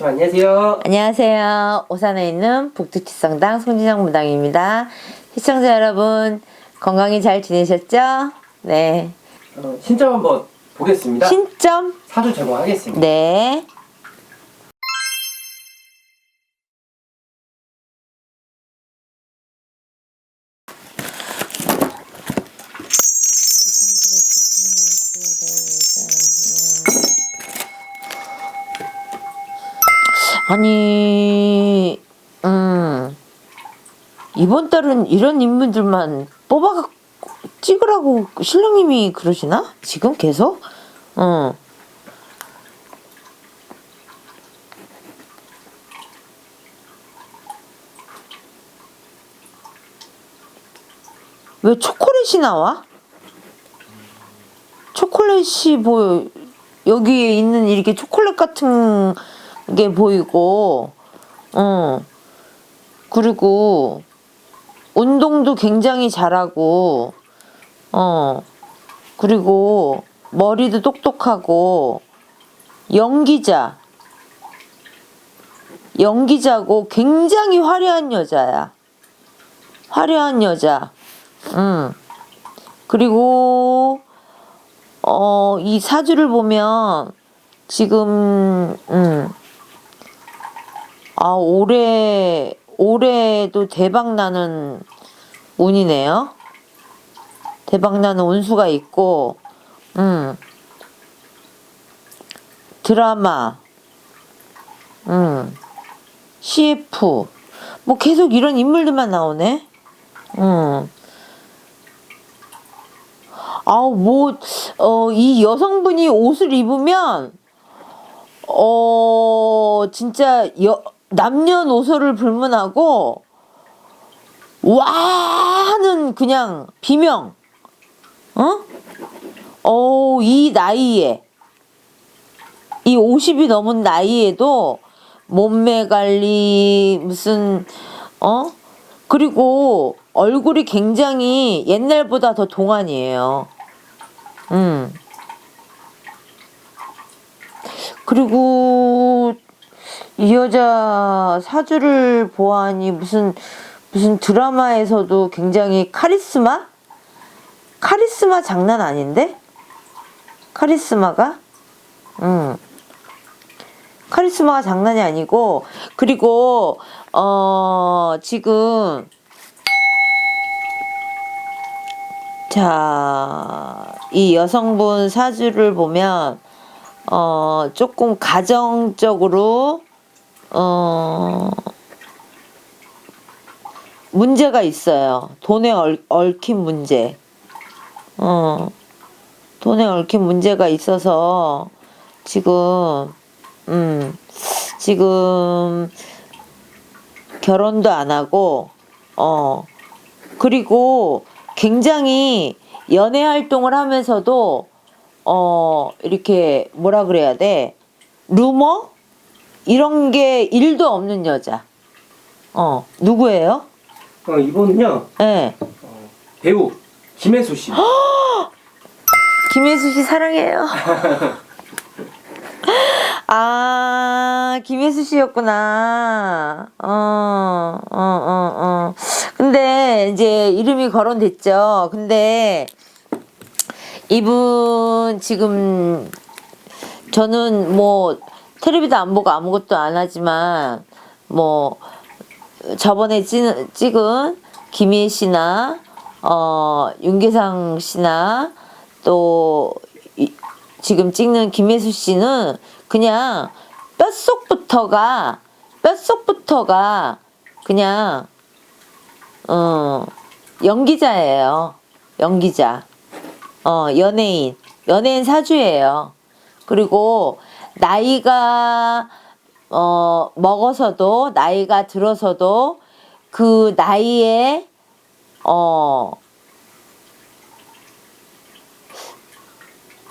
네, 선생님 안녕하세요. 안녕하세요. 오산에 있는 북두치성당 송진영 무당입니다. 시청자 여러분 건강히 잘 지내셨죠? 네. 어, 신점 한번 보겠습니다. 신점? 사주 제공하겠습니다. 네. 아니, 음, 이번 달은 이런 인물들만 뽑아 찍으라고 신랑님이 그러시나? 지금 계속? 어. 왜 초콜릿이 나와? 초콜릿이 뭐 여기에 있는 이렇게 초콜릿 같은 게 보이고 어. 그리고 운동도 굉장히 잘하고 어. 그리고 머리도 똑똑하고 연기자. 연기자고 굉장히 화려한 여자야. 화려한 여자. 음 그리고 어, 이 사주를 보면 지금 음. 아, 올해 올해도 대박 나는 운이네요. 대박 나는 운수가 있고 음. 드라마 음. CF 뭐 계속 이런 인물들만 나오네. 음. 아우 뭐 어 이 여성분이 옷을 입으면 어 진짜 여, 남녀노소를 불문하고 와 하는 그냥 비명 어? 어이 나이에 이 50이 넘은 나이에도 몸매 관리 무슨 어 그리고 얼굴이 굉장히 옛날보다 더 동안이에요. 음. 그리고 이 여자 사주를 보아하니 무슨 무슨 드라마에서도 굉장히 카리스마? 카리스마 장난 아닌데? 카리스마가? 음. 카리스마가 장난이 아니고 그리고 어 지금 자, 이 여성분 사주를 보면, 어, 조금 가정적으로, 어, 문제가 있어요. 돈에 얽, 얽힌 문제. 어, 돈에 얽힌 문제가 있어서, 지금, 음, 지금, 결혼도 안 하고, 어, 그리고, 굉장히 연애 활동을 하면서도 어 이렇게 뭐라 그래야 돼 루머 이런 게 일도 없는 여자 어 누구예요? 어, 이분은요 예 네. 어, 배우 김혜수 씨. 김혜수 씨 사랑해요 아 김혜수 씨였구나 어 어 어 어, 어, 어. 근데 이제 이름이 거론됐죠. 근데 이분 지금 저는 뭐 텔레비도 안 보고 아무것도 안 하지만 뭐 저번에 찍, 찍은 김희애 씨나 어 윤계상 씨나 또 이, 지금 찍는 김혜수 씨는 그냥 뼛속부터가 뼛속부터가 그냥 어, 연기자예요. 연기자. 어, 연예인. 연예인 사주예요. 그리고 나이가 어, 먹어서도 나이가 들어서도 그 나이에 어,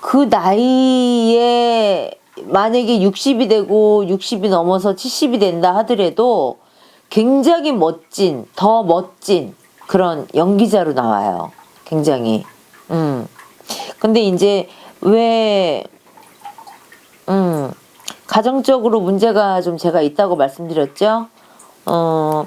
그 나이에 만약에 60이 되고 60이 넘어서 70이 된다 하더라도 굉장히 멋진, 더 멋진 그런 연기자로 나와요. 굉장히. 음. 근데 이제 왜, 음, 가정적으로 문제가 좀 제가 있다고 말씀드렸죠. 어,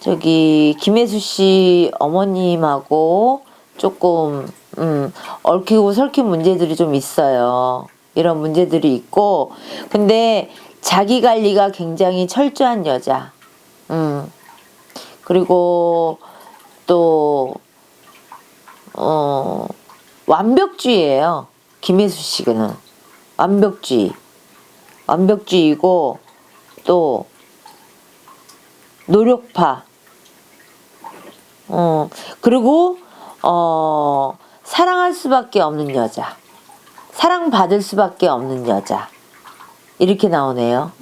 저기, 김혜수 씨 어머님하고 조금, 음, 얽히고 설킨 문제들이 좀 있어요. 이런 문제들이 있고, 근데 자기 관리가 굉장히 철저한 여자. 음, 그리고 또, 어, 완벽주의예요. 김혜수 씨는 완벽주의. 완벽주의고 또 노력파. 어, 그리고 어, 사랑할 수밖에 없는 여자. 사랑받을 수밖에 없는 여자. 이렇게 나오네요.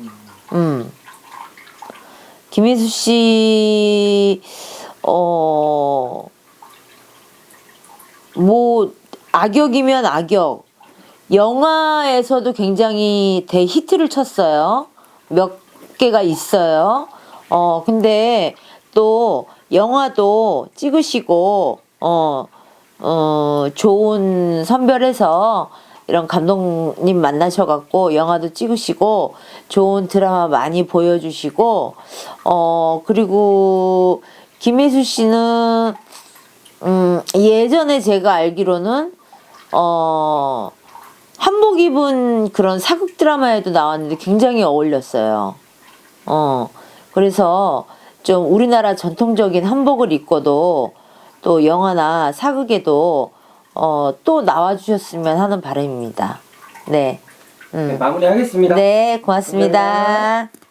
음. 김혜수 씨, 어, 뭐, 악역이면 악역. 영화에서도 굉장히 대히트를 쳤어요. 몇 개가 있어요. 어, 근데 또 영화도 찍으시고, 어, 어, 좋은 선별해서 이런 감독님 만나셔갖고 영화도 찍으시고 좋은 드라마 많이 보여주시고, 어, 그리고 김혜수 씨는 음, 예전에 제가 알기로는, 어, 한복 입은 그런 사극 드라마에도 나왔는데 굉장히 어울렸어요. 어, 그래서 좀 우리나라 전통적인 한복을 입고도 또 영화나 사극에도 어, 또 나와주셨으면 하는 바람입니다. 네. 네, 음. 마무리하겠습니다. 네, 고맙습니다. 감사합니다.